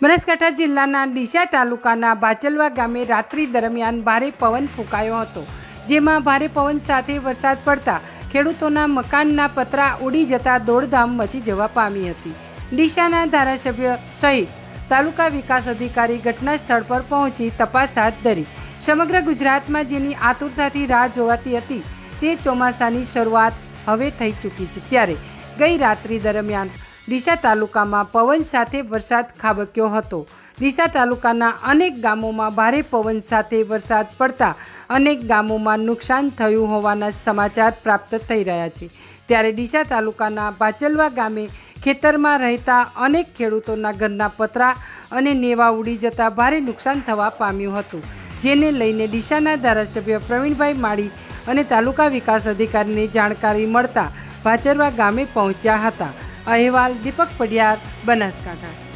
બનાસકાંઠા જિલ્લાના ડીસા તાલુકાના બાચલવા ગામે રાત્રિ દરમિયાન ભારે પવન ફૂંકાયો હતો, જેમાં ભારે પવન સાથે વરસાદ પડતા ખેડૂતોના મકાનના પતરા ઉડી જતા દોડધામ મચી જવા પામી હતી. ડીસાના ધારાસભ્ય સહિત તાલુકા વિકાસ અધિકારી ઘટના સ્થળ પર પહોંચી તપાસ હાથ ધરી. સમગ્ર ગુજરાતમાં જેની આતુરતાથી રાહ જોવાતી હતી, તે ચોમાસાની શરૂઆત હવે થઈ ચૂકી છે ત્યારે ગઈ રાત્રિ દરમિયાન ડીસા તાલુકામાં પવન સાથે વરસાદ ખાબક્યો હતો. ડીસા તાલુકાના અનેક ગામોમાં ભારે પવન સાથે વરસાદ પડતા અનેક ગામોમાં નુકસાન થયું હોવાના સમાચાર પ્રાપ્ત થઈ રહ્યા છે. ત્યારે ડીસા તાલુકાના બાચલવા ગામે ખેતરમાં રહેતા અનેક ખેડૂતોના ઘરના પતરા અને નેવા ઉડી જતા ભારે નુકસાન થવા પામ્યું હતું, જેને લઈને ડીસાના ધારાસભ્ય પ્રવીણભાઈ માળી અને તાલુકા વિકાસ અધિકારીને જાણકારી મળતા ભાચરવા ગામે પહોંચ્યા હતા. અહેવાલ દીપક પડિયાર બનાસકાંઠા.